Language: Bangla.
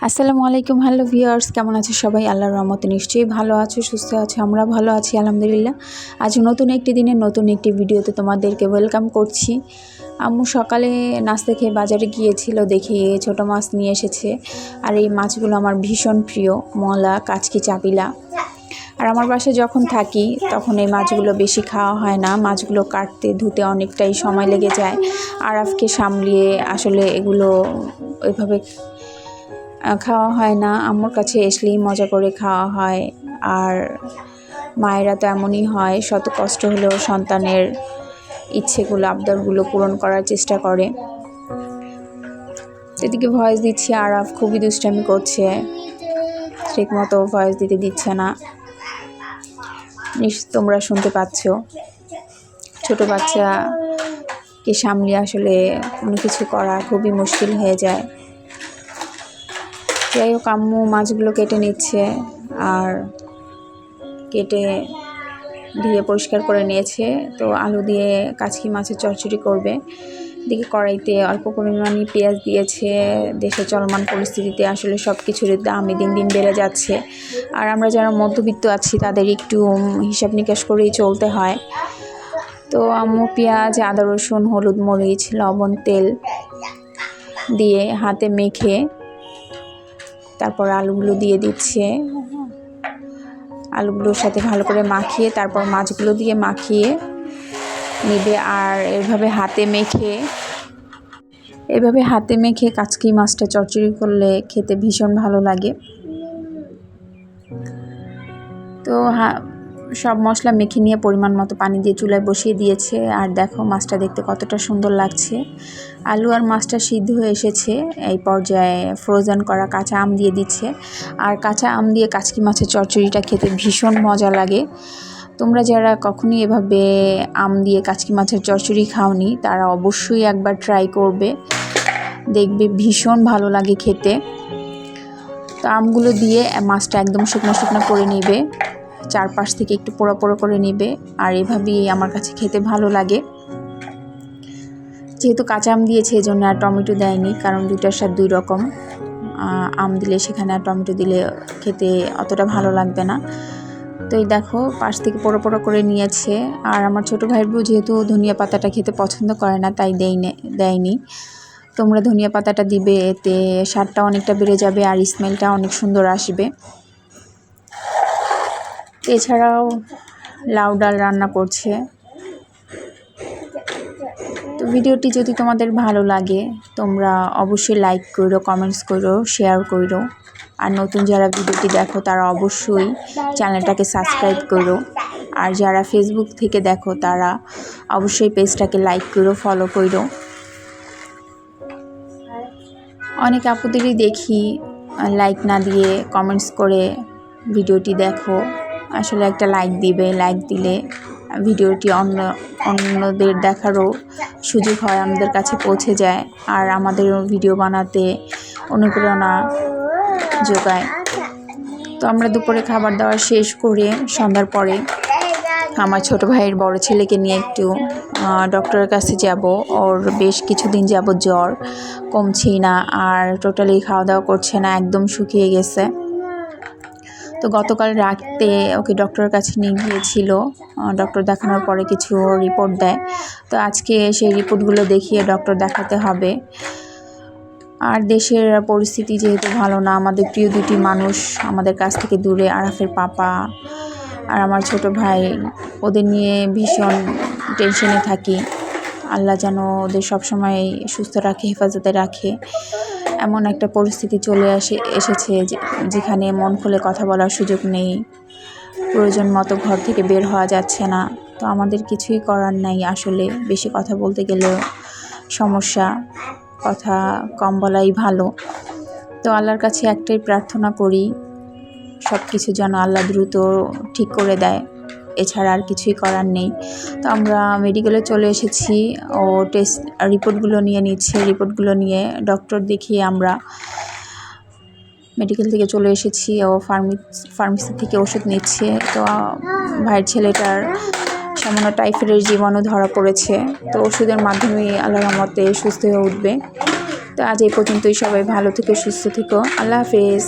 আসসালামু আলাইকুম, হ্যালো ভিউয়ার্স, কেমন আছো সবাই? আল্লাহর রহমতে নিশ্চয়ই ভালো আছো, সুস্থ আছো, আমরা ভালো আছি, আলহামদুলিল্লাহ। আজ নতুন একটি দিনে নতুন একটি ভিডিওতে তোমাদেরকে ওয়েলকাম করছি। আম্মু সকালে নাস্তা খেয়ে বাজারে গিয়েছিল, দেখি ছোট মাছ নিয়ে এসেছে। আর এই মাছগুলো আমার ভীষণ প্রিয়, মলা, কাচকি চাপিলা আর আমার বাসায় যখন থাকি, তখন এই মাছগুলো বেশি খাওয়া হয় না। মাছগুলো কাটতে, ধুতে অনেকটাই সময় লেগে যায়। আরাফকে সামলিয়ে আসলে এগুলো ওইভাবে খাওয়া হয় না। আম্মুর কাছে আসলেই মজা করে খাওয়া হয়। আর মায়েরা তো এমনই হয়, শত কষ্ট হলেও সন্তানের ইচ্ছেগুলো, আবদারগুলো পূরণ করার চেষ্টা করে। এদিকে ভয়েস দিচ্ছি, আরাফ খুবই দুষ্টামি করছে। ঠিক মতো ভয়েস দিতে দিচ্ছে না। নিশ্চয় তোমরা শুনতে পাচ্ছ। ছোট বাচ্চাকে সামলে আসলে কোনো কিছু করা খুবই মুশকিল হয়ে যায়। যাই হোক আম্মু মাছগুলো কেটে নিচ্ছে আর কেটে ধুয়ে পরিষ্কার করে নিয়েছে। তো আলু দিয়ে কাচকি মাছের চচ্চড়ি করবে। দিকে কড়াইতে অল্প পরিমাণে পেঁয়াজ দিয়েছে। দেশে চলমান পরিস্থিতিতে আসলে সব কিছুর দামই দিন দিন বেড়ে যাচ্ছে। আর আমরা যারা মধ্যবিত্ত আছি, তাদের একটু হিসাব নিকাশ করেই চলতে হয়। তো আম্মু পেঁয়াজ, আদা রসুন, হলুদ মরিচ, লবণ, তেল দিয়ে হাতে মেখে তারপর আলুগুলো দিয়ে দিচ্ছে। আলুগুলোর সাথে ভালো করে মাখিয়ে তারপর মাছগুলো দিয়ে মাখিয়ে নেবে আর এভাবে হাতে মেখে, এভাবে হাতে মেখে কাচকি মাছটা চচ্চড়ি করলে খেতে ভীষণ ভালো লাগে। তো হা সব মশলা মেখে নিয়ে পরিমাণ মতো পানি দিয়ে চুলায় বসিয়ে দিয়েছে। আর দেখো মাছটা দেখতে কতটা সুন্দর লাগছে। আলু আর মাছটা সিদ্ধ হয়ে এসেছে। এই পর্যায়ে ফ্রোজেন করা কাঁচা আম দিয়ে দিচ্ছে। আর কাঁচা আম দিয়ে কাচকি মাছের চচ্চড়িটা খেতে ভীষণ মজা লাগে। তোমরা যারা কখনই এভাবে আম দিয়ে কাচকি মাছের চচ্চড়ি খাওনি, তারা অবশ্যই একবার ট্রাই করবে। দেখবে ভীষণ ভালো লাগে খেতে। তো আমগুলো দিয়ে মাছটা একদম শুকনো শুকনো করে নেবে। চারপাশ থেকে একটু পোড়া পোড়া করে নেবে আর এভাবেই আমার কাছে খেতে ভালো লাগে। যেহেতু কাঁচা আম দিয়েছে এই জন্য আর টমেটো দেয়নি, কারণ দুইটার স্বাদ দুই রকম। আম দিলে সেখানে আর টমেটো দিলে খেতে অতটা ভালো লাগবে না। তো এই দেখো, পাশ থেকে পোড়ো পোড়ো করে নিয়েছে। আর আমার ছোটো ভাইয়ের বউ যেহেতু ধনিয়া পাতাটা খেতে পছন্দ করে না, তাই দেই দেয়নি। তোমরা ধনিয়া পাতাটা দিবে, এতে স্বাদটা অনেকটা বেড়ে যাবে আর স্মেলটা অনেক সুন্দর আসবে। এছাড়াও লাউ ডাল রান্না করছে। তো ভিডিওটি যদি তোমাদের ভালো লাগে, তোমরা অবশ্যই লাইক করো কমেন্টস করো শেয়ার করো। আর নতুন যারা ভিডিওটি দেখো, তারা অবশ্যই চ্যানেলটাকে সাবস্ক্রাইব করো। আর যারা ফেসবুক থেকে দেখো, তারা অবশ্যই পেজটাকে লাইক করো ফলো করো। অনেক আপুদেরই দেখি লাইক না দিয়ে কমেন্টস করে ভিডিওটি দেখো। আসলে একটা লাইক দিবে। লাইক দিলে ভিডিওটি অন্য, অন্যদের দেখারও সুযোগ হয়, আমাদের কাছে পৌঁছে যায় আর আমাদের ভিডিও বানাতে অনুপ্রেরণা যোগায়। তো আমরা দুপুরে খাবার দাবার শেষ করে সন্ধ্যার পরে আমার ছোট ভাইয়ের বড় ছেলেকে নিয়ে একটু ডক্টরের কাছে যাব। ওর বেশ কিছুদিন যাব জ্বর কমছেই না আর টোটালি খাওয়া দাওয়া করছে না, একদম শুকিয়ে গেছে। তো গতকাল রাতে ওকে ডক্টরের কাছে নিয়ে গিয়েছিল। ডক্টর দেখানোর পরে কিছু রিপোর্ট দেয়। তো আজকে সেই রিপোর্টগুলো দেখিয়ে ডক্টর দেখাতে হবে। আর দেশের পরিস্থিতি যেহেতু ভালো না, আমাদের প্রিয় দুটি মানুষ আমাদের কাছ থেকে দূরে, আরাফের পাপা আর আমার ছোট ভাই, ওদের নিয়ে ভীষণ টেনশনে থাকি। আল্লাহ যেন ওদের সবসময় সুস্থ রাখে, হেফাজতে রাখে। এমন একটা পরিস্থিতি চলে আসে, এসেছে যেখানে মন খুলে কথা বলার সুযোগ নেই। প্রয়োজন মতো ঘর থেকে বের হওয়া যাচ্ছে না। তো আমাদের কিছুই করার নাই আসলে। বেশি কথা বলতে গেলেও সমস্যা, কথা কম বলাই ভালো। তো আল্লাহর কাছে একটাই প্রার্থনা করি সব কিছু যেন আল্লাহ দ্রুত ঠিক করে দেয়। এছাড়া আর কিছুই করার নেই। তো আমরা মেডিকেলে চলে এসেছি। ও টেস্ট রিপোর্টগুলো নিয়ে নিচ্ছে। রিপোর্টগুলো নিয়ে ডক্টর দেখিয়ে আমরা মেডিকেল থেকে চলে এসেছি। ও ফার্মি ফার্মেসি থেকে ওষুধ নিচ্ছে। তো ভাইয়ের ছেলেটার সামান্য টাইফয়েডের জীবাণু ধরা পড়েছে। তো ওষুধের মাধ্যমে আল্লাহর রহমতে সুস্থ হয়ে উঠবে। তো আজ এই পর্যন্তই। সবাই ভালো থেকো, সুস্থ থেকো। আল্লাহ হাফেজ।